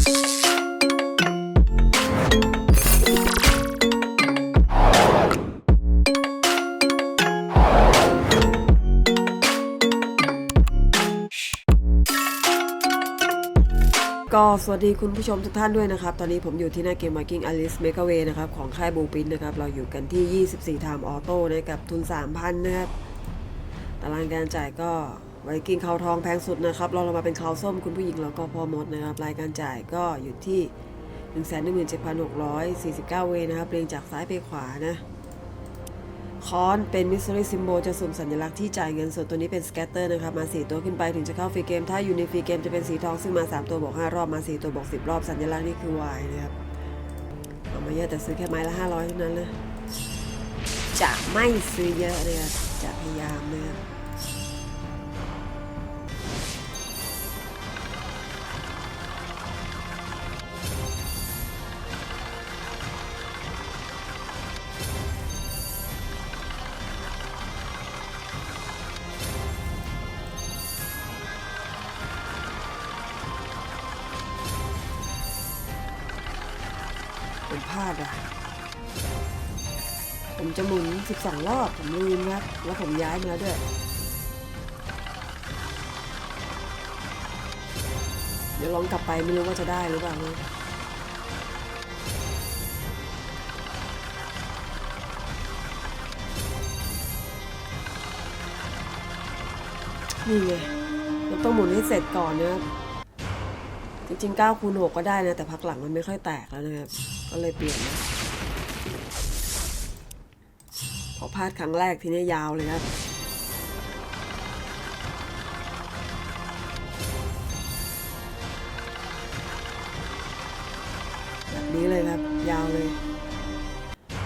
ก็สวัสดีคุณผู้ชมทุกท่านด้วยนะครับ ตอนนี้ผมอยู่ที่หน้าเกม Viking Alice m e g a w a y นะครับ ของค่ายบูปินนะครับ เราอยู่กันที่ 24 Time Auto นะครับทุน 3,000 นะครับ ตารางการจ่ายก็ ไวกิ้งเขาทองแพงสุดนะครับเราเรามาเป็นเขาส้มคุณผู้หญิงแล้วก็พอมดนะครับ รายการจ่ายก็อยู่ที่ 117,649 เวย์นะครับเรียงจากซ้ายไปขวานะคอนเป็นมิสซิลี่ซิมโบจะสุ่มสัญลักษณ์ที่จ่ายเงินส่วนตัวนี้เป็นสแกตเตอร์นะครับมา 4 ตัวขึ้นไปถึงจะเข้าฟรีเกม ถ้าอยู่ในฟรีเกมจะเป็นสีทองซึ่งมา 3 ตัวบวก5รอบมา 4 ตัวบวก10 รอบสัญลักษณ์นี่คือ Y นะครับเอามาเยอะแต่ซื้อแค่ไม้ละ 500เท่านั้นนะจะไม่ซื้อเยอะเลยจะพยายามนะครับ ผมพลาดอะ ผมจะหมุน 12 รอบ ผมลืมครับ แล้วผมย้ายมาแล้วด้วย เดี๋ยวลองกลับไปไม่รู้ว่าจะได้หรือเปล่าเนะนี่ไงมันต้องหมุนให้เสร็จก่อนนะครับจริงๆ9คูณ6ก็ได้นะ แต่พักหลังมันไม่ค่อยแตกแล้วนะครับ ก็เลยเปลี่ยนนะพอพลาดครั้งแรกทีนี้ยาวเลยครับแบบนี้เลยครับ ยาวเลย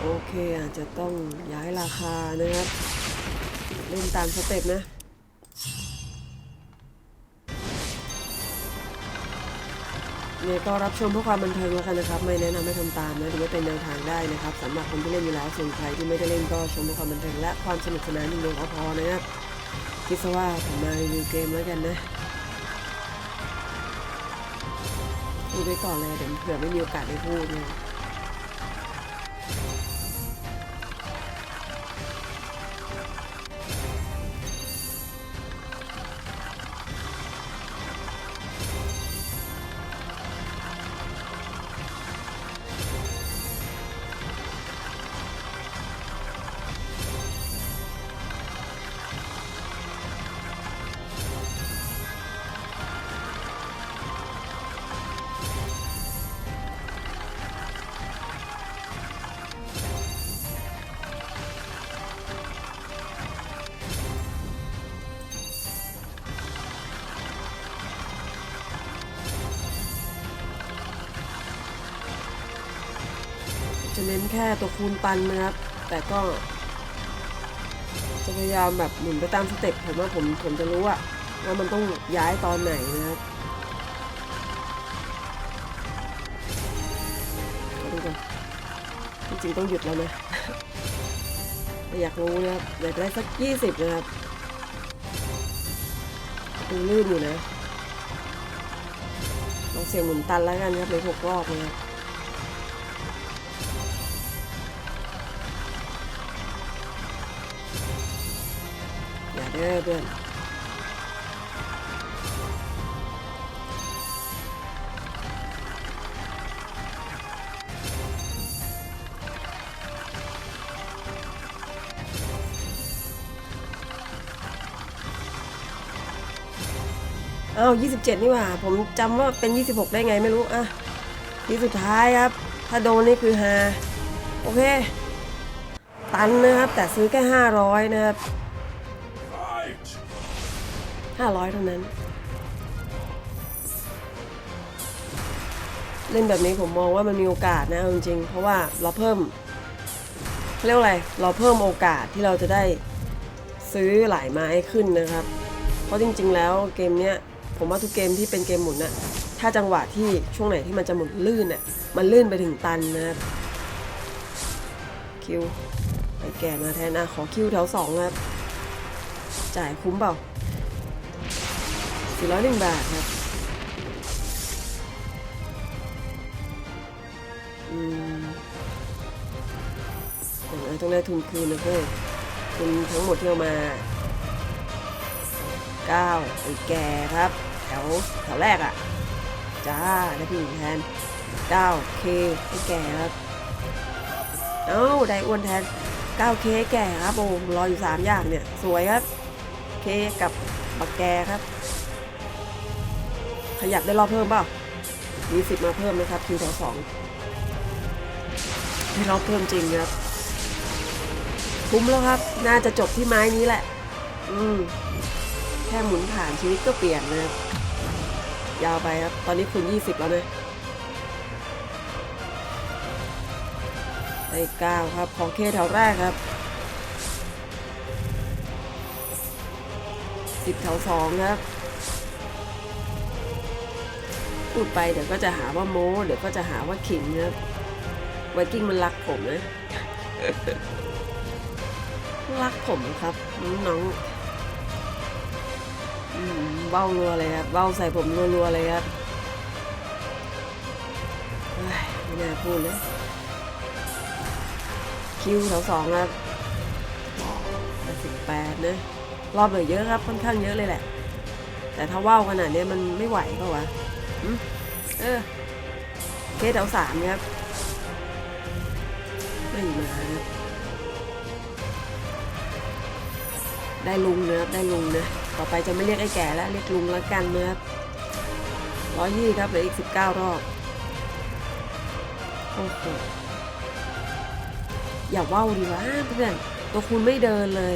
โอเคอาจจะต้องย้ายราคานะครับ เล่นตามสเต็ปนะ นี่ก็รับชมเพื่อความบันเทิงแล้วกันนะครับ ไม่แนะนำให้ทำตามนะถือว่าเป็นแนวทางได้นะครับสำหรับคนที่เล่นอยู่แล้วส่วนใครที่ไม่ได้เล่นก็ชมเพื่อความบันเทิงและความสนุกสนานอย่งเดียวก็พอนะครับคิดซะว่าผมมารีวิวเกมแล้วกันนะพูดไปก่อนเลยเดี๋ยวเผื่อไม่มีโอกาสได้พูดนะ จะเน้นแค่ตัวคูณตันนะครับ แต่ก็ จะพยายามแบบหมุนไปตามสเต็ปผมว่าผมผมจะรู้อะว่ามันต้องย้ายตอนไหนนะครับดูกันจริงๆต้องหยุดแล้วนะอยากรู้นะครับอยากได้สักยี่สิบนะครับดูลื่นอยู่นะลองเสียงหมุนตันแล้วกันครับในหกรอบนะครับ อย่าเอเพื่อนอ้าว27 นี่หว่า ผมจำว่าเป็น 26 ได้ไงไม่รู้ อะ ทีสุดท้ายครับ ถ้าโดนนี่คือฮา โอเค ตันนะครับ แต่ซื้อแค่ 500 นะครับ ห้าร้อยเท่านั้น เล่นแบบนี้ผมมองว่ามันมีโอกาสนะจริงๆ เพราะว่าเราเพิ่มเรียกอะไร เราเพิ่มโอกาสที่เราจะได้ซื้อหลายไม้ขึ้นนะครับ เพราะจริง ๆ แล้วเกมเนี้ยผมว่าทุกเกมที่เป็นเกมหมุนน่ะถ้าจังหวะที่ช่วงไหนที่มันจะหมุนลื่นน่ะมันลื่นไปถึงตันนะครับคิวไปแก่มาแทนอะขอคิวแถวสองครับ จ่ายคุ้มเปล่า 401บาทครับอืมอย่างไรต้องได้ทุนคืนนะเพื่อนทุนทั้งหมดที่เอามาเก้าไอ้แก่ครับแถวแถวแรกอะ่ะ จ้าได้ผู้หญิงแทนเก้าเคไอ้แก่ครับเอ้าได้อ้วนแทนเก้าเคแก่ครับโอ้รออยู่สามอย่างเนี่ย สวยครับ เคกับบักแกครับ ขยับได้รอบเพิ่มเปล่ามีสิบมาเพิ่มนะครับคิวแถวสองให้รอบเพิ่มจริงครับคุ้มแล้วครับ น่าจะจบที่ไม้นี้แหละ อืมแค่หมุนผ่านชีวิตก็เปลี่ยนนะครับยาวไปครับ ตอนนี้คุณยี่สิบแล้วนะได้เก้าครับ ของเคแถวแรกครับสิบแถวสองครับ พูดไปเดี๋ยวก็จะหาว่าโม้เดี๋ยวก็จะหาว่าขิงนะครับไวกิ้งมันรักผมนะ รักผมครับน้องๆเบ้ารัวเลยครับเบ้าใส่ผมรัวๆเลยครับไม่น่าพูดเลยคิวแถวสองครับสิบแปดนะรอบเหลือเยอะครับค่อนข้างเยอะเลยแหละ แต่ถ้าว่าวขนาดนี้มันไม่ไหวเปล่าวะ เออเคสแถวสามครับไม่มาครับได้ลุงนะครับได้ลุงนะ ต่อไปจะไม่เรียกไอ้แก่แล้ว เรียกลุงแล้วกันนะครับร้อยยี่ครับเหลืออีกสิบเก้ารอบโอ้โหอย่าว่าวดีวะเพื่อน ตัวคุณไม่เดินเลย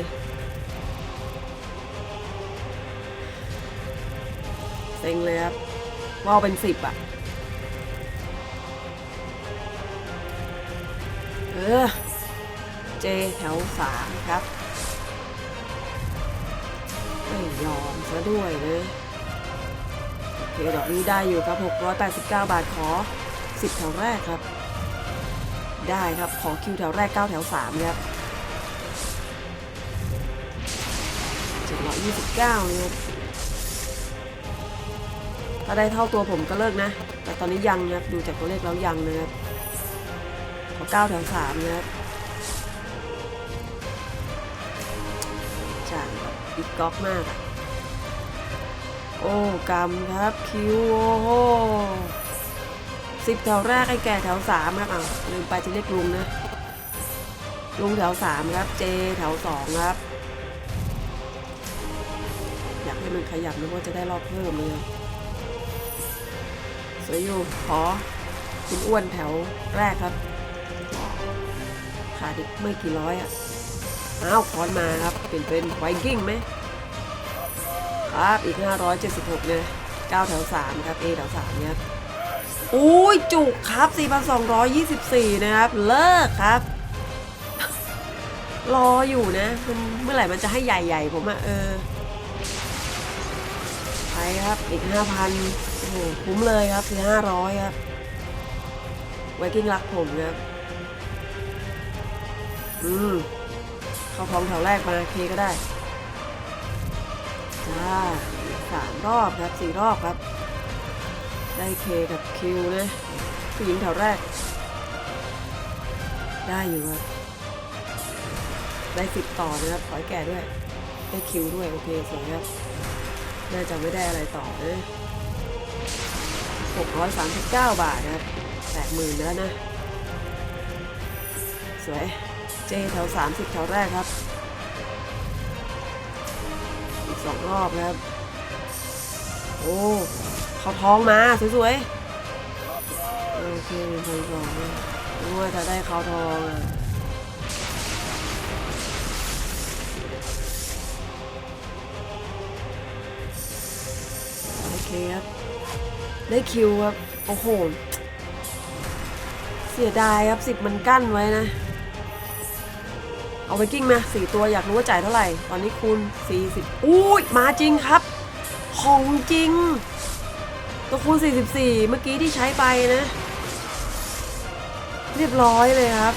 เซ็งเลยครับ ว่าเป็นสิบอะเออ เจแถวสามครับ ไม่ยอมซะด้วยนะโอเคดอกนี้ได้อยู่ครับ 689 บาทขอ 10 แถวแรกครับ ได้ครับขอคิวแถวแรก 9 แถว 3 ครับ729เนี่ย ถ้าได้เท่าตัวผมก็เลิกนะ แต่ตอนนี้ยังนะครับ ดูจากตัวเลขแล้วยังนะครับขอ9แถว3นะครับจายแบบบิ๊กก๊อกมากอะโอ้กำครับ คิวโอ้โหสิบแถวแรกไอ้แก่แถวสามครับอ้าวลืมไปจะเรียกลุงนะ ลุงแถวสามครับ เจแถวสองครับ อยากให้มันขยับนะว่าจะได้รอบเพิ่มเลย สวยอยู่ขอคุณอ้วนแถวแรกครับ ขาดอีกไม่กี่ร้อยอะอ้าวคอนมาครับ เปลี่ยนเป็นไวกิ้งไหมครับอีก 576เนี่ย9แถว3ครับ A แถว3เนี่ยครับอุ้ยจุกครับ 4,224 นะครับ เลิกครับ รออยู่นะมันเมื่อไหร่มันจะให้ใหญ่ ๆ ผมอะเออ ครับ อีก 5,000โอ้โหคุ้มเลยครับคือ500 ครับ ไวกิ้งรักผมครับ อืม เข้าท้องแถวแรกมาเคก็ได้จ้าสามรอบครับสี่รอบครับ ได้เคกับคิวนะผู้หญิงแถวแรก ได้อยู่ครับ ได้สิบต่อนะครับขอให้แก่ด้วย ได้คิวด้วย โอเคสวยครับ น่าจะไม่ได้อะไรต่อนะ639 บาทนะครับแปดหมื่นแล้วนะ สวย เจแถว 30 แถวแรกครับ อีกสองรอบครับ โอ้เขาท้องมา สวยๆ โอเคเป็นพันสองนึกว่าจะได้เขาทองอะ เคครับ ได้คิวครับ โอ้โห เสียดายครับสิบมันกั้นไว้นะ เอาไปกิ้งมาสี่ตัวอยากรู้ว่าจ่ายเท่าไหร่ ตอนนี้คูณ40อุ้ยมาจริงครับ ของจริง ตัวคูณ44เมื่อกี้ที่ใช้ไปนะ เรียบร้อยเลยครับ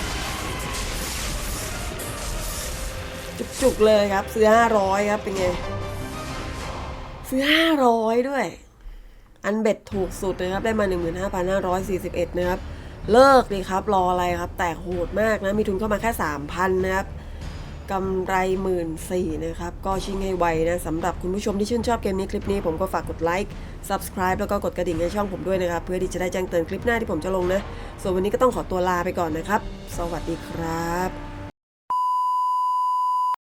จุกๆเลยครับ ซื้อ 500 ครับ เป็นไง ซื้อ500ด้วย อันเบ็ดถูกสุดนะครับ ได้มา15,541นห้าพันห้าร้อยสี่สิบเอ็ดนะครับ เลิกเลยครับรออะไรครับ แตกโหดมากนะ มีทุนเข้ามาแค่3,000นะครับกำไรหมื่นสี่นะครับ ก็ชิงให้ไวนะสำหรับคุณผู้ชมที่ชื่นชอบเกมนี้คลิปนี้ผมก็ฝากกดไลค์ subscribe แล้วก็กดกระดิ่งในช่องผมด้วยนะครับ เพื่อที่จะได้แจ้งเตือนคลิปหน้าที่ผมจะลงนะ ส่วนวันนี้ก็ต้องขอตัวลาไปก่อนนะครับ สวัสดีครับ